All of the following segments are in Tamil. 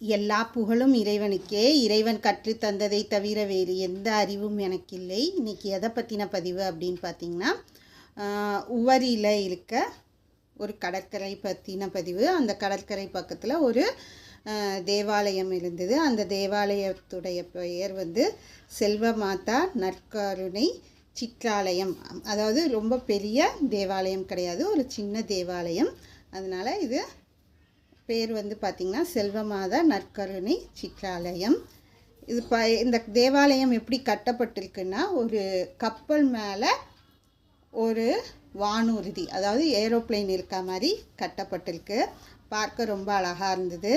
எல்லா புகழும் இறைவனுக்கே. இறைவன் கற்றுத் தந்ததை தவிர வேறு எந்த அறிவும் எனக்கு இல்லை இன்றைக்கி எதை பற்றின பதிவு அப்படின்னு பார்த்தீங்கன்னா உவரியில் இருக்க ஒரு கடற்கரை பற்றின பதிவு. அந்த கடற்கரை பக்கத்தில் ஒரு தேவாலயம் இருந்தது. அந்த தேவாலயத்துடைய பெயர் வந்து செல்வ மாதா நற்கருணை சிற்றாலயம். அதாவது ரொம்ப பெரிய தேவாலயம் கிடையாது. ஒரு சின்ன தேவாலயம். அதனால் இது பேர் வந்து பார்த்திங்கன்னா செல்வமாதா நற்கருணை சிற்றாலயம். இது ப இந்த தேவாலயம் எப்படி கட்டப்பட்டிருக்குன்னா ஒரு கப்பல் மேலே ஒரு வானூர்தி அதாவது ஏரோப்ளேன் இருக்க மாதிரி கட்டப்பட்டிருக்கு. பார்க்க ரொம்ப அழகாக இருந்தது.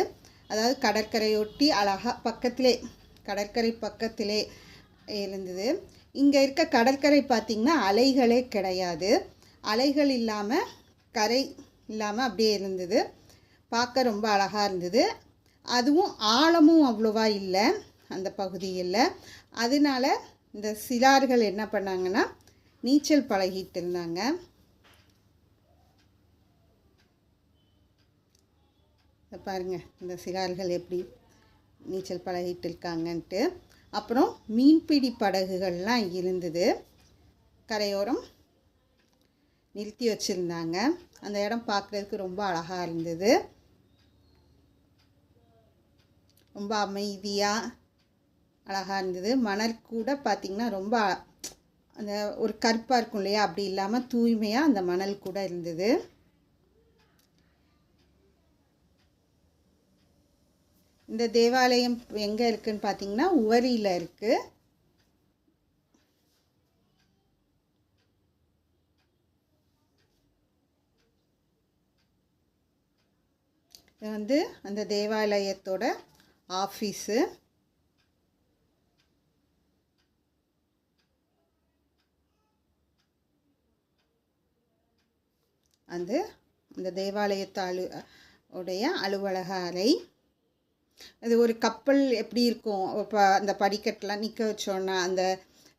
அதாவது கடற்கரையொட்டி அழகாக பக்கத்திலே கடற்கரை பக்கத்திலே இருந்தது. இங்கே இருக்க கடற்கரை பார்த்திங்கன்னா அலைகளே கிடையாது. அலைகள் இல்லாமல் கரை இல்லாமல் அப்படியே இருந்தது. பார்க்க ரொம்ப அழகாக இருந்தது. அதுவும் ஆழமும் அவ்வளோவா இல்லை அந்த பகுதியில். அதனால இந்த சிலார்கள் என்ன பண்ணாங்கன்னா நீச்சல் பழகிட்டு இருந்தாங்க. பாருங்கள் இந்த சிலார்கள் எப்படி நீச்சல் பழகிட்டு இருக்காங்கன்ட்டு. அப்புறம் மீன்பிடி படகுகள்லாம் இருந்தது. கரையோரம் நிறுத்தி வச்சுருந்தாங்க. அந்த இடம் பார்க்குறதுக்கு ரொம்ப அழகாக இருந்தது. ரொம்ப அமைதியாக அழகாக இருந்தது. மணல் கூட பார்த்திங்கன்னா ரொம்ப அந்த ஒரு கருப்பாக இருக்கும் இல்லையா? அப்படி இல்லாமல் தூய்மையாக அந்த மணல் கூட இருந்தது. இந்த தேவாலயம் எங்கே இருக்குதுன்னு பார்த்தீங்கன்னா உவரியில் இருக்குது இது வந்து அந்த தேவாலயத்தோட ஆஃபீஸு. அது அந்த தேவாலயத்தை அலு உடைய அலுவலக அறை அது ஒரு கப்பல் எப்படி இருக்கும்? இப்போ அந்த படிக்கட்டெலாம் நிற்க வச்சோன்னா அந்த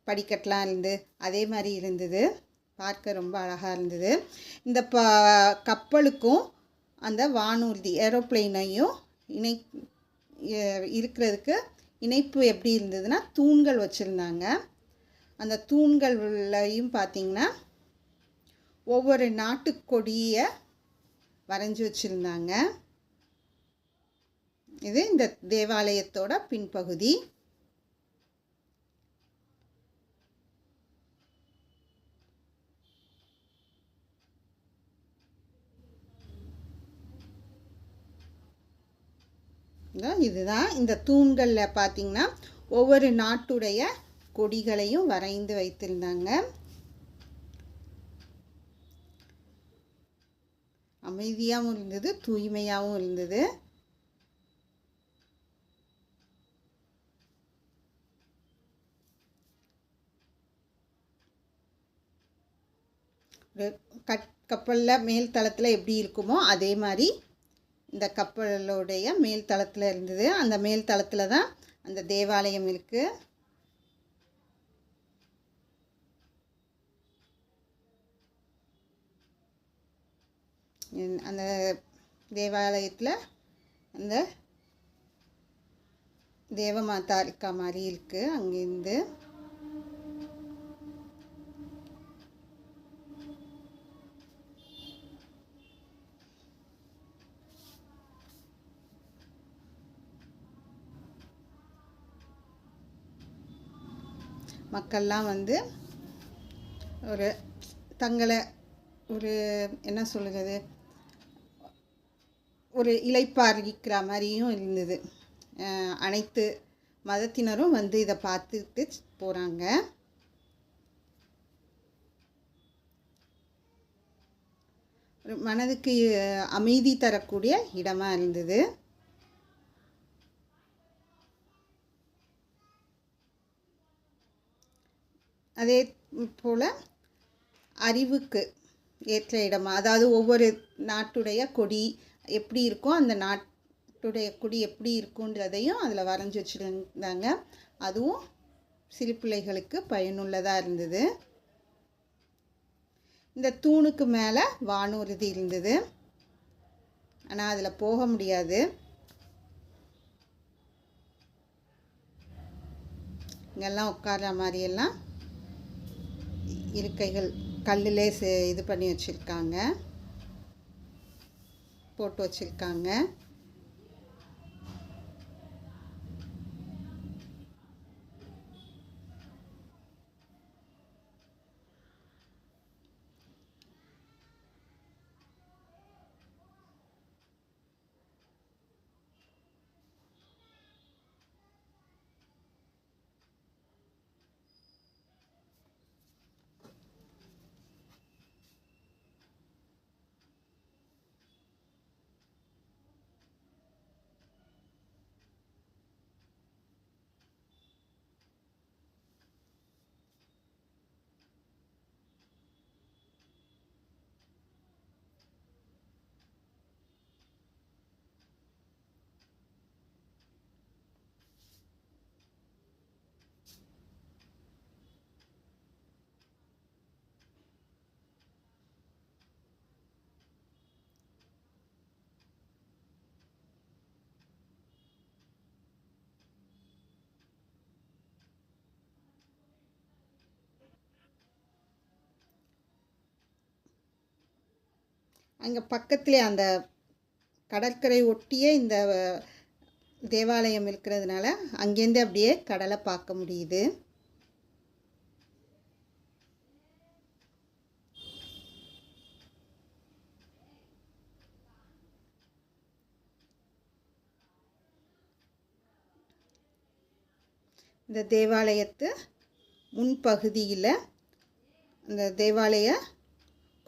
படிக்கட்டெலாம் இருந்து அதே மாதிரி இருந்தது. பார்க்க ரொம்ப அழகாக இருந்தது. இந்த ப கப்பலுக்கும் அந்த வானூர்தி ஏரோப்ளேனையும் இணை இருக்கிறதுக்கு இணைப்பு எப்படி இருந்ததுன்னா தூண்கள் வச்சுருந்தாங்க. அந்த தூண்கள்லையும் பார்த்தீங்கன்னா ஒவ்வொரு நாட்டுக்கொடியை வரைஞ்சி வச்சுருந்தாங்க. இது இந்த தேவாலயத்தோட பின்பகுதி. இதுதான் இந்த தூண்களில் பார்த்திங்கன்னா ஒவ்வொரு நாட்டுடைய கொடிகளையும் வரைந்து வைத்திருந்தாங்க. அமைதியாகவும் இருந்தது தூய்மையாகவும் இருந்தது. கட் கப்பலில் மேல் தளத்தில் எப்படி இருக்குமோ அதே மாதிரி இந்த கப்பலுடைய மேல் தளத்தில் இருந்தது. அந்த மேல் தளத்தில் தான் அந்த தேவாலயம் இருக்குது அந்த தேவாலயத்தில் அந்த தேவமாதா இருக்கா மாதிரி இருக்குது அங்கேருந்து மக்கள்லாம் வந்து ஒரு தங்களை ஒரு என்ன சொல்கிறது ஒரு இளைப்பாறிக்கிற மாதிரியும் இருந்தது. அனைத்து மதத்தினரும் வந்து இதை பார்த்துட்டு போகிறாங்க ஒரு மனதுக்கு அமைதி தரக்கூடிய இடமாக இருந்தது. அதே போல் அறிவுக்கு ஏற்ற இடமாக அதாவது ஒவ்வொரு நாட்டுடைய கொடி எப்படி இருக்கோ அந்த நாட்டுடைய கொடி எப்படி இருக்குன்றதையும் அதில் வரைஞ்சி வச்சுருந்தாங்க. அதுவும் சிறு பிள்ளைகளுக்கு பயனுள்ளதாக இருந்தது. இந்த தூணுக்கு மேலே வானூர்தி இருந்தது. ஆனால் அதில் போக முடியாது. இங்கெல்லாம் உட்கார்ற மாதிரியெல்லாம் இருக்கைகள் கல்லிலே இது பண்ணி வச்சுருக்காங்க. போட்டு வச்சுருக்காங்க. அங்கே பக்கத்துலேயே அந்த கடற்கரை ஒட்டியே இந்த தேவாலயம் இருக்கிறதுனால அங்கேருந்து அப்படியே கடலை பார்க்க முடியுது. இந்த தேவாலயத்து முன்பகுதியில் அந்த தேவாலய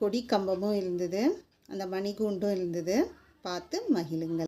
கொடி கம்பமும் இருந்தது. அந்த மணிகூண்டும் இருந்தது. பார்த்து மகிழுங்கள்.